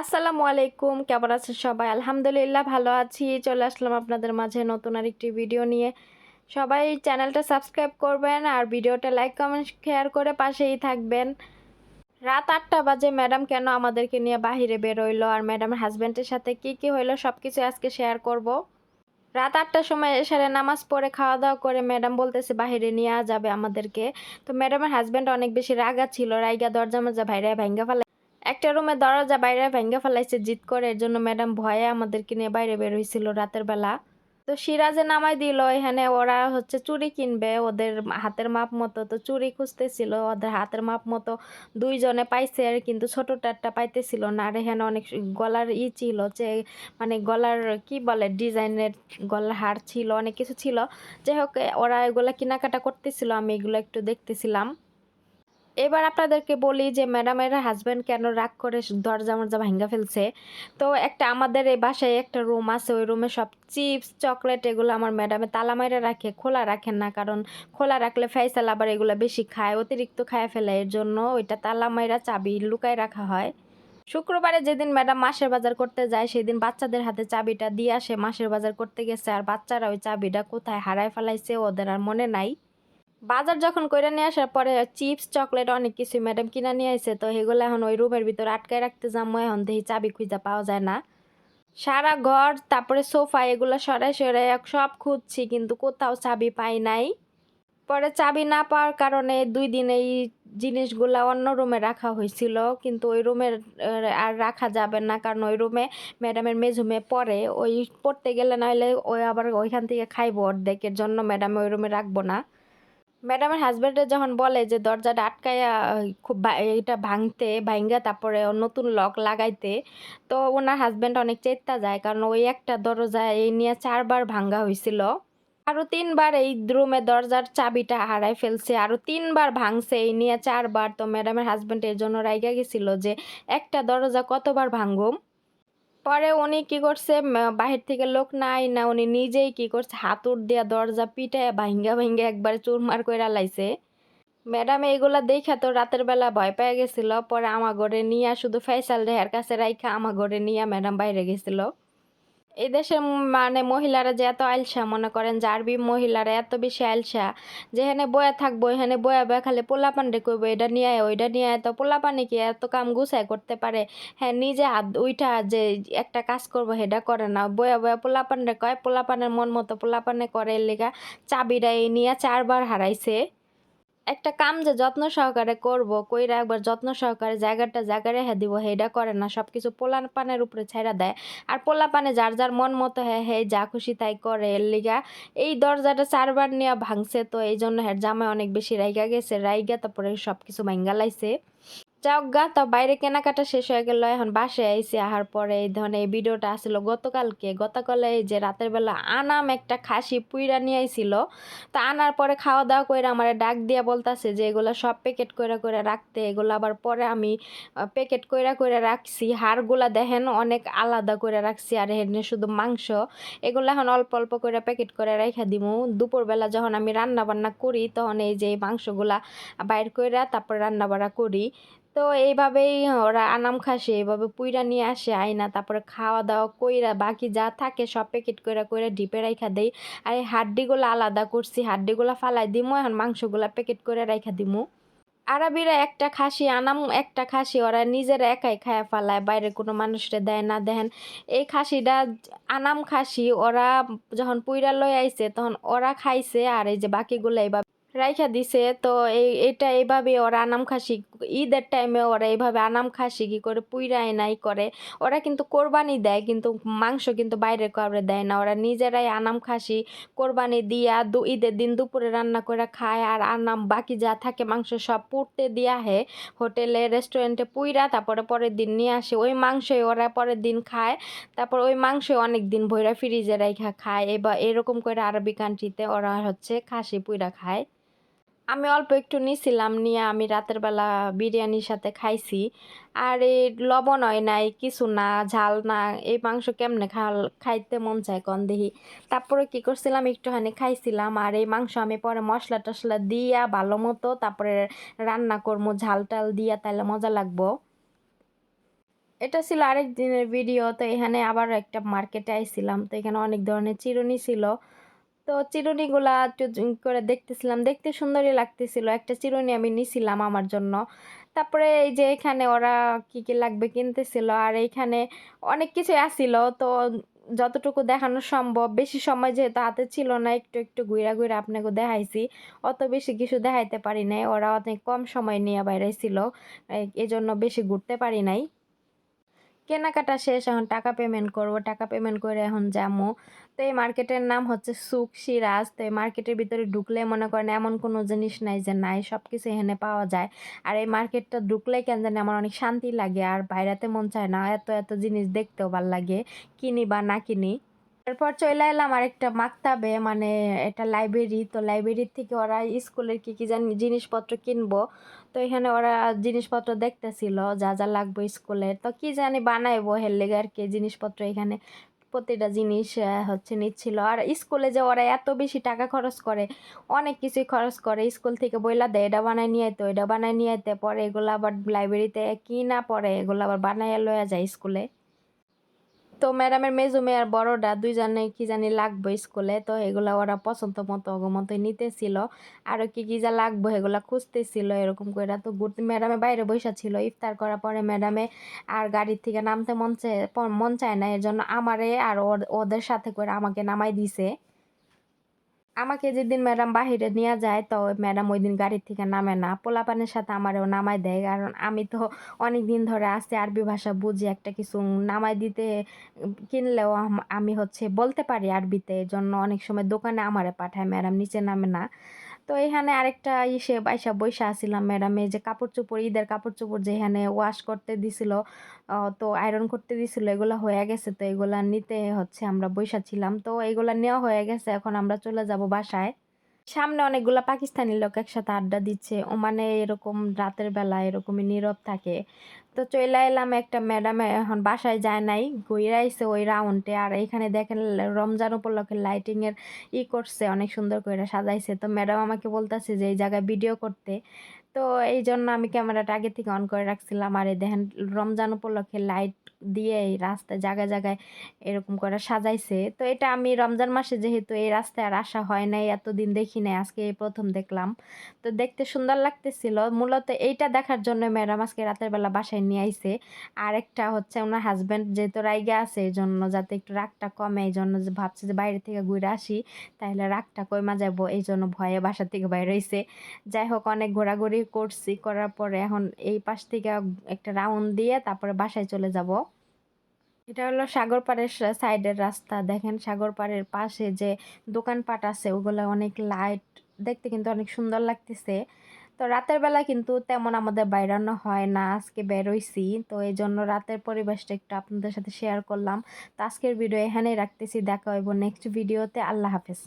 আসসালামু আলাইকুম, কেমন আছেন সবাই? আলহামদুলিল্লাহ ভালো আছি। চলে আসলাম আপনাদের মাঝে নতুন আরেকটি ভিডিও নিয়ে। সবাই চ্যানেলটা সাবস্ক্রাইব করবেন আর ভিডিওটা লাইক, কমেন্ট, শেয়ার করে পাশেই থাকবেন। রাত আটটা বাজে, ম্যাডাম কেন আমাদেরকে নিয়ে বাহিরে বেরোইলো আর ম্যাডামের হাজব্যান্ডের সাথে কি কি হইল সব কিছু আজকে শেয়ার করব। রাত আটটার সময় এসারে নামাজ পড়ে খাওয়া দাওয়া করে ম্যাডাম বলতেছে, বাহিরে নিয়ে যাবে আমাদেরকে। তো ম্যাডামের হাজব্যান্ড অনেক বেশি রাগা ছিল, রাইগা দরজা মজা ভাইরা ভাঙ্গা ফেলে একটা রুমে দরজা বাইরে ভেঙে ফেলাইছে জিত করে। এর জন্য ম্যাডাম ভয়ে আমাদেরকে নিয়ে বাইরে বের হয়েছিল রাতের বেলা। তো সিরাজে নামাই দিল, এখানে ওরা হচ্ছে চুড়ি কিনবে, ওদের হাতের মাপ মতো। তো চুড়ি খুঁজতেছিল, ওদের হাতের মাপ মতো দুইজনে পাইছে আর কিন্তু ছোটোটারটা পাইতেছিল না। আর এখানে অনেক গলার ই ছিল যে মানে গলার কি বলে, ডিজাইনের গলার হার ছিল, অনেক কিছু ছিল। যাই হোক ওরা এগুলো কেনাকাটা করতেছিল, আমি এগুলো একটু দেখতেছিলাম। এবার আপনাদেরকে বলি যে ম্যাডামের হাজব্যান্ড কেন রাগ করে দরজা মরজা ভাঙ্গা ফেলছে। তো একটা আমাদের এই বাসায় একটা রুম আছে, ওই রুমে সব চিপস চকলেট এগুলো আমার ম্যাডামে তালা মাইরা রাখে, খোলা রাখেন না, কারণ খোলা রাখলে ফাইসাল আবার এগুলো বেশি খায়, অতিরিক্ত খায় ফেলে। এর জন্য ওইটা তালা মাইরা চাবি লুকায় রাখা হয়। শুক্রবারে যেদিন ম্যাডাম মাসের বাজার করতে যায়, সেদিন বাচ্চাদের হাতে চাবিটা দিয়ে আসে। মাসের বাজার করতে গেছে আর বাচ্চারা ওই চাবিটা কোথায় হারায় ফেলাইছে ওদের আর মনে নাই। বাজার যখন কইরা নিয়ে আসার পরে চিপস, চকলেট অনেক কিছু ম্যাডাম কিনা নিয়ে আসে তো এগুলো এখন ওই রুমের ভিতরে আটকায় রাখতে যাব এখন দেখি চাবি খুঁজা পাওয়া যায় না। সারা ঘর, তারপরে সোফা এগুলো সরাই সরাই সব খুঁজছি, কিন্তু কোথাও চাবি পাই নাই। পরে চাবি না পাওয়ার কারণে দুই দিন এই জিনিসগুলো অন্য রুমে রাখা হয়েছিল, কিন্তু ওই রুমের আর রাখা যাবে না, কারণ ওই রুমে ম্যাডামের মেঝুমে পরে ওই পড়তে গেলে নাহলে ওই আবার ওইখান থেকে খাইবো অর্ধেকের জন্য ম্যাডাম ওই রুমে রাখব না। ম্যাডামের হাজব্যান্ডের যখন বলে যে দরজাটা আটকায়া খুব এটা ভাঙতে ভাঙ্গা তারপরে নতুন লক লাগাইতে, তো ওনার হাজব্যান্ড অনেক চেতা যায়, কারণ ওই একটা দরজা এই নিয়ে চারবার ভাঙ্গা হয়েছিল আরও তিনবার এই রুমে দরজার চাবিটা হারাই ফেলছে আরও তিনবার ভাঙছে, এই নিয়ে চারবার তো ম্যাডামের হাজব্যান্ড এর জন্য রাইগা গেছিল যে একটা দরজা কতবার ভাঙ্গুম পরে উনি কি করছে বাহির থেকে লোক নাই না, উনি নিজেই কি করছে হাতুর দিয়া দরজা পিঠে ভাঙ্গা ভাঙ্গা একবার চুরমার করে লাইছে। ম্যাডাম, এইগুলা দেখা তো রাতের বেলা ভয় পেয়ে গেছিল, পরে আমার ঘরে নিয়ে শুধু ফেসাল রেহার কাছে রাইখা আমার ঘরে নিয়ে ম্যাডাম বাইরে গেছিল। এই দেশের মানে মহিলারা যে এত আলসা, মনে করেন যে আরবি মহিলারা এত বেশি আলসা যেখানে বয়া থাকব, এখানে বয়া বয়া খালি পোলাপান্ডে করব এটা নিয়ে ওইটা নিয়ে আয় তো পোলাপানি কি এত কাম গুছায় করতে পারে? হ্যাঁ নিজে হাত উইটা যে একটা কাজ করব, সেটা করে না। বয়া বয়া পোলাপান্ডে কয়, পোলাপানের মন মতো পোলাপানে করে লেগা চাবিটা এই নিয়ে চারবার হারাইছে। একটা কাম যে যত্ন সহকারে করব, কইরা একবার যত্ন সহকারে জায়গাটা জায়গায় রেখে দিব হেডা করে না সব কিছু পোলান পানের উপরে ছেড়া দেয়। আর পোলা পানে যার যার মন মতো হ্যাঁ হে যা খুশি তাই করে। এর লিগা এই দরজাটা চারবার নিয়ে ভাঙছে, তো এই জন্য হ্যাঁ জামাই অনেক বেশি রাইগা গেছে, রাইগা তারপরে সব কিছু লাইছে। যাওক গা তা বাইরে কেনাকাটা শেষ হয়ে গেল। এখন বাসায় আইসি আহার পরে এই ধরনের এই ভিডিওটা আসলো গতকালকে। গতকালে এই যে রাতের বেলা আনাম একটা খাসি পুইরা নিয়ে আইছিল। তা আনার পরে খাওয়া দাওয়া করে আমার ডাক দিয়া বলতাছে যে এগুলো সব প্যাকেট করে করে রাখতে। এগুলো আবার পরে আমি প্যাকেট কইরা করে রাখছি। হাড়গুলা দেখেন অনেক আলাদা করে রাখছি। আর এখানে শুধু মাংস। এগুলো এখন অল্প অল্প করে প্যাকেট করে রেখে দিমু। দুপুরবেলা যখন আমি রান্না বান্না করি, তখন এই যে এই মাংসগুলা বাইর কইরা তারপর রান্না বান্না করি। তো এইভাবেই ওরা আনাম খাসে এইভাবে পুইরা নিয়ে আসে আইনা, তারপরে খাওয়া দাওয়া কইরা বাকি যা থাকে সব প্যাকেট কইরা কইরা ডিপে রাইখা দেই। আর এই হাড্ডিগুলো আলাদা করছি, হাড্ডিগুলো ফালাই দিমু, এখন মাংসগুলা প্যাকেট করে রাইখা দিমু। আরবিরা একটা খাসি আনাম, একটা খাসি ওরা নিজেরা একাই খায়া ফালায়, বাইরে কোনো মানুষরে দেয় না। দেন এই খাসিটা আনাম খাসি, ওরা যখন পুইরা লই আইছে তখন ওরা খাইছে, আর এই যে বাকিগুলো এইভাবে রাইখা দিছে। তো এই, এটা এইভাবে ওরা আনাম খাসি ঈদের টাইমে ওরা এইভাবে আনাম খাসি কি করে পুইরাই নাই করে। ওরা কিন্তু কোরবানি দেয়, কিন্তু মাংস কিন্তু বাইরে করে দেয় না। ওরা নিজেরাই আনাম খাসি, কোরবানি দিয়া দু, ঈদের দিন দুপুরে রান্না করে খায় আর আনাম বাকি যা থাকে মাংস সব পুড়তে দিয়া হে। হোটেলে রেস্টুরেন্টে পুইরা, তারপরে পরের দিন নিয়ে আসে। ওই মাংসই ওরা পরের দিন খায়। তারপর ওই মাংস অনেক দিন ভৈরা ফ্রিজে রাইখা খায়। এবার এরকম করে আরবি কান্ট্রিতে ওরা হচ্ছে খাসি পুইরা খায়। আমি অল্প একটু নিছিলাম, নিয়ে আমি রাতের বেলা বিরিয়ানির সাথে খাইছি। আর এই লবণ হয় নাই, কিছু না, ঝাল না, এই মাংস কেমনে খাল, খাইতে মন চায় কন দেখি তারপরে কি করছিলাম, একটুখানি খাইছিলাম, আর এই মাংস আমি পরে মশলা টশলা দিয়া ভালো মতো, তারপরে রান্না করব ঝাল টাল দিয়া তাহলে মজা লাগবো। এটা ছিল আরেক দিনের ভিডিও, তো এখানে আবার একটা মার্কেটে আইছিলাম, তো এখানে অনেক ধরনের চিরুনি ছিল। তো চিরুনিগুলা একটু করে দেখতেছিলাম। দেখতে সুন্দরই লাগতেছিল। একটা চিরুনি আমি নিছিলাম আমার জন্য। তারপরে এই যে এখানে ওরা কি কি লাগবে কিনতেছিল। আর এইখানে অনেক কিছু আসছিল তো যতটুকু দেখানো সম্ভব, বেশি সময় যেহেতু হাতে ছিল না, একটু একটু ঘুরা ঘুরা আপনাকে দেখাইছি। অত বেশি কিছু দেখাইতে পারি নাই। ওরা অনেক কম সময় নিয়ে বাইরে ছিল এই জন্য বেশি ঘুরতে পারি নাই। কেনাকাটা শেষ, এখন টাকা পেমেন্ট করব, টাকা পেমেন্ট করে এখন যাব তো এই মার্কেটের নাম হচ্ছে সুক সিরাজ। তো এই মার্কেটের ভিতরে ঢুকলে মনে করেন এমন কোনো জিনিস নাই যে নাই সব কিছু এখানে পাওয়া যায়। আর এই মার্কেটটা ঢুকলে কেন জানি আমার অনেক শান্তি লাগে, আর বাইরেতে মন চায় না, এত এত জিনিস দেখতেও ভালো লাগে, কিনি বা না কিনি। তারপর চলে এলাম আরেকটা মাকতাবে মানে এটা লাইব্রেরি তো লাইব্রেরির থেকে ওরা স্কুলের কী কী জানি জিনিসপত্র কিনবো। তো এখানে ওরা জিনিসপত্র দেখতেছিল, যা যা লাগবে স্কুলে। তো কি জানি বানাইবো হের লেগে আর কি জিনিসপত্র এখানে। প্রতিটা জিনিস হচ্ছে নিচ্ছিল। আর স্কুলে যে ওরা এত বেশি টাকা খরচ করে, অনেক কিছুই খরচ করে। স্কুল থেকে বইলা দেয়, এটা বানায় নিয়ে তো এটা বানায় নিয়ে আইতে, পরে এগুলো আবার লাইব্রেরিতে কি না পড়ে এগুলো আবার বানাইয়া লয়া যায় স্কুলে। তো ম্যাডামের মেজো মেয়ার বড়টা দুইজনে কি জানি লাগবে স্কুলে, তো এগুলা ওরা পছন্দ মতো মতোই নিতেছিল। আর কি কি যা লাগবে এগুলা খুঁজতেছিল এরকম করে তো ঘুরতে ম্যাডামে বাইরে বসা ছিল। ইফতার করার পরে ম্যাডামে আর গাড়ির থেকে নামতে মন চায় মন চায় না। এর জন্য আমারে আর ওদের সাথে করে আমাকে নামাই দিছে। আমাকে যেদিন ম্যাডাম বাহিরে নিয়ে যায়, তো ম্যাডাম ওই দিন গাড়ির থেকে নামে না। পোলাপানের সাথে আমারও নামাই দেয়, কারণ আমি তো অনেক দিন ধরে আসছি আরবি ভাষা বুঝি, একটা কিছু নামাই দিতে, কিনলেও আমি হচ্ছে বলতে পারি আরবিতে জন্য অনেক সময় দোকানে আমারে পাঠায়, ম্যাডাম নিচে নামে না। তো এখানে আরেকটা ইসে বাইসা বৈশা আসিলাম ম্যাডামে যে কাপড় চোপড় ঈদের কাপড় চোপড় যে এখানে ওয়াশ করতে দিছিল তো আয়রন করতে দিছিল, এগুলো হয়ে গেছে তো এগুলা নিতে হচ্ছে, আমরা বৈশা ছিলাম। তো এগুলা নেওয়া হয়ে গেছে, এখন আমরা চলে যাব বাসায়। সামনে অনেকগুলো পাকিস্তানি লোক একসাথে আড্ডা দিচ্ছে। ও মানে এরকম রাতের বেলা এরকমই নীরব থাকে। তো চলে এলাম একটা ম্যাডাম এখন বাসায় যায় নাই ঘুরে আইসে ওই রাউন্ডে আর এখানে দেখেন রমজান উপলক্ষে লাইটিংয়ের ই করছে, অনেক সুন্দর করে সাজাইছে। তো ম্যাডাম আমাকে বলতেছে যে এই জায়গায় ভিডিও করতে। তো এই জন্য আমি ক্যামেরাটা আগে থেকে অন করে রাখছিলাম। আর এই দেখেন, রমজান উপলক্ষে লাইট দিয়ে এই রাস্তায় জায়গায় জায়গায় এরকম করে সাজাইছে। তো এটা আমি রমজান মাসে যেহেতু এই রাস্তায় আর আসা হয় নাই, এতদিন দেখি নাই, আজকে এই প্রথম দেখলাম। তো দেখতে সুন্দর লাগতেছিল। মূলত এইটা দেখার জন্য ম্যাডাম আজকে রাতের বেলা বাসায় নিয়ে আইছে। আর একটা হচ্ছে ওনার হাজব্যান্ড যেহেতু রাইগে আছে এই জন্য যাতে একটু রাগটা কমে এই জন্য যে ভাবছে যে বাইরে থেকে ঘুরে আসি তাহলে রাগটা কমা যাব এই জন্য ভয়ে বাসা থেকে বাইরে হয়েছে যাই হোক, অনেক ঘোরাঘুরি করছি, করার পরে এখন এই পাশ থেকে একটা রাউন্ড দিয়ে তারপরে বাসায় চলে যাব। এটা হলো সাগর পাড়ের সাইডের রাস্তা। দেখেন সাগর পাড়ের পাশে যে দোকানপাট আছে, ওগুলো অনেক লাইট দেখতে কিন্তু অনেক সুন্দর লাগতেছে। তো রাতের বেলা কিন্তু তেমন আমাদের বাইরানো হয় না, আজকে বেরোইছি। তো এই জন্য রাতের পরিবেশটা একটু আপনাদের সাথে শেয়ার করলাম। তো আজকের ভিডিও এখানেই রাখতেছি। দেখা হইব নেক্সট ভিডিওতে আল্লাহ হাফেজ।